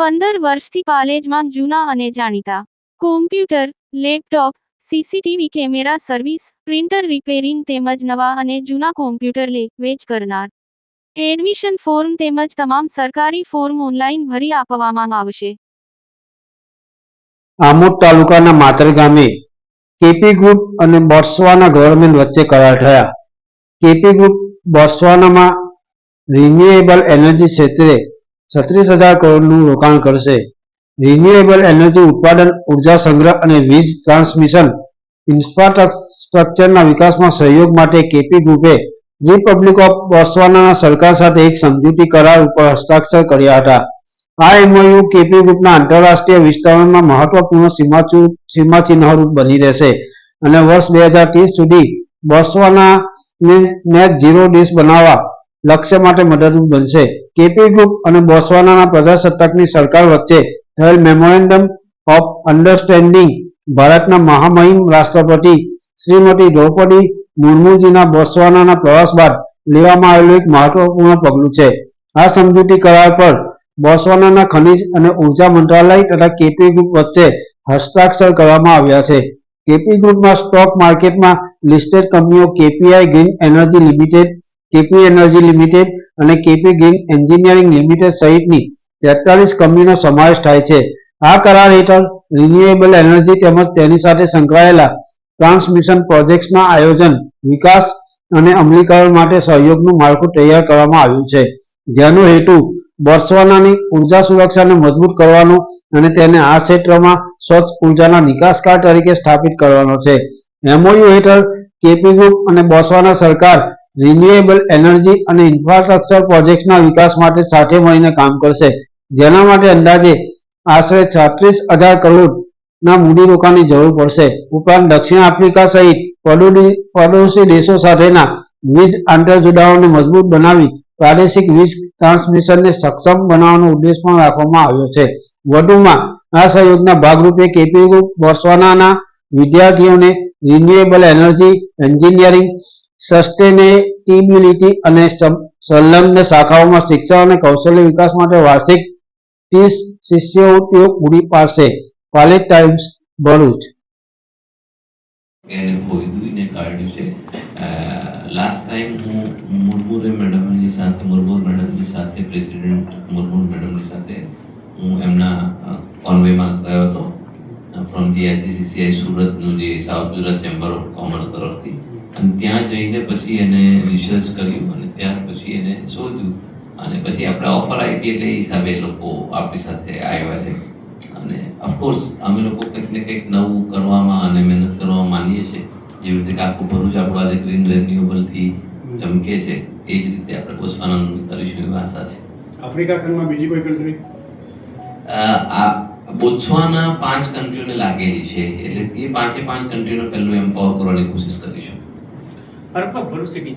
પંદર વર્ષથી પાલેજમાં જૂના અને જાણીતા. Computer laptop CCTV camera service printer repairing તેમજ નવા અને જૂના કોમ્પ્યુટર લે, વેચ કરનાર. એડમિશન ફોર્મ તેમજ તમામ સરકારી ફોર્મ ઓનલાઈન ભરી આપવામાં આવશે. આમોદ તાલુકાના માતર ગામે કેપી ગ્રુપ અને બોટ્સવાના ગવર્મેન્ટ વચ્ચે કરાર થયા. કેપી ગ્રુપ બોટ્સવાનામાં રિન્યુએબલ એનર્જી ક્ષેત્રે છત્રીસ હજાર કરોડનું રોકાણ કરશે. રિન્યુએબલ એનર્જી ઉત્પાદન, ઊર્જા સંગ્રહ અને વીજ ટ્રાન્સમિશન ઇન્ફ્રાસ્ટ્રક્ચરના વિકાસમાં સહયોગ માટે કેપી ગ્રુપે રિપબ્લિક ઓફ બોસ્વાના સરકાર સાથે એક સમજૂતી કરાર ઉપર હસ્તાક્ષર કર્યા હતા. આ એમઓયુ કેપી ગ્રુપના આંતરરાષ્ટ્રીય વિસ્તરણમાં મહત્વપૂર્ણ સીમાચુ- સીમાચિહ્નરૂપ બની રહેશે અને વર્ષ બે હજાર ત્રીસ સુધી બોસ્વાના નેટ ઝીરો દેશ બનાવવા લક્ષ્ય માટે મદદરૂપ બનશે. કેપી ગ્રુપ અને બોત્સવાનાના પ્રજાસત્તાકની સરકાર વચ્ચે થયેલ મેમોરેન્ડમ ઓફ અન્ડરસ્ટેન્ડિંગ ભારતના મહામહિમ રાષ્ટ્રપતિ શ્રીમતી દ્રૌપદી મુર્મુજીના બોત્સવાનાના પ્રવાસ બાદ લેવામાં આવેલું એક મહત્વપૂર્ણ પગલું છે. આ સમજૂતી કરાર પર બોત્સવાનાના ખનિજ અને ઊર્જા મંત્રાલય તથા કેપી ગ્રુપ વચ્ચે હસ્તાક્ષર કરવામાં આવ્યા છે. કેપી ગ્રુપમાં સ્ટોક માર્કેટમાં લિસ્ટેડ કંપનીઓ KPI green energy limited KP energy limited અને કેપી ગ્રીન એન્જિનિયરિંગ લિમિટેડ સહિતની તેતાલીસ કંપનીનો સમાવેશ થાય છે. આ કરાર હેઠળ રિન્યુએબલ એનર્જી તેમજ તેની સાથે સંકળાયેલા ટ્રાન્સમિશન પ્રોજેક્ટ્સના આયોજન, વિકાસ અને અમલીકરણ માટે સહયોગનું માળખું તૈયાર કરવામાં આવ્યું છે. જેનો હેતુ બોર્સવાનાની ઊર્જા સુરક્ષાને મજબૂત કરવાનો અને તેને આ ક્ષેત્રમાં સ્વચ્છ ઉર્જાના નિકાસકાર તરીકે સ્થાપિત કરવાનો છે. એમઓયુ હેઠળ કેપી ગ્રુપ અને બોસવાના સરકાર રિન્યુએબલ એનર્જી અને ઇન્ફ્રાસ્ટ્રક્ચર પ્રોજેક્ટના વિકાસ માટે સાથે મળીને કામ કરશે. જેના માટે અંદાજે આશરે છત્રીસ હજાર કરોડના મૂડીરોકાણની જરૂર પડશે. ઉપરાંત દક્ષિણ આફ્રિકા સહિત પડોશી દેશો સાથેના વીજ આંતરજોડાણોને મજબૂત બનાવી પ્રાદેશિક વીજ ટ્રાન્સમિશનને સક્ષમ બનાવવાનો ઉદ્દેશ પણ રાખવામાં આવ્યો છે. વધુમાં આ સહયોગના ભાગરૂપે કેપી ગ્રુપ બોત્સવાનાના વિદ્યાર્થીઓને રિન્યુએબલ એનર્જી એન્જિનિયરિંગ સસ્ટેનેબિલિટી અને સંલગ્ન શાખાઓમાં શિક્ષણ અને કૌશલ્ય વિકાસ માટે વાર્ષિક ત્રીસ શિષ્યવૃત્તિઓ પૂરી પાડશે. પાલેટ ટાઈમ્સ, ભરૂચ. લાસ્ટ ટાઈમ હું મુર્મુરે મેડમની સાથે, મુર્મુર મેડમની સાથે પ્રેસિડેન્ટ મુર્મુર મેડમની સાથે હું એમના કોન્વેમાં ગયો હતો. ફ્રોમ ધી એસજીસીસીઆઈ સુરતનું જે south Gujarat chamber of commerce તરફથી. અને ત્યાં જઈને પછી એને રિસર્ચ કર્યું અને ત્યાર પછી એને શોધ્યું. અને પછી આપણે ઓફર આપી એટલે એ હિસાબે લોકો આપણી સાથે આવ્યા છે. અને ઓફકોર્સ અમે લોકો કંઈક ને કંઈક નવું કરવામાં અને મહેનત કરવામાં માનીએ છીએ. જેવી રીતે આખું ભરૂચ આપણું આજે ગ્રીન રેન્યુએબલથી ચમકે છે એ જ રીતે આપણે પોષવાનું કરીશું એવી આશા છે. આફ્રિકા ખંડમાં બીજી કોઈ કન્ટ્રી આ બોત્સવાના પાંચ કન્ટ્રીઓને લાગેલી છે એટલે તે પાંચે પાંચ કન્ટ્રીનો પહેલું એમ્પાવર કરવાની કોશિશ કરીશું. અર્પક ભરૂચ સિટી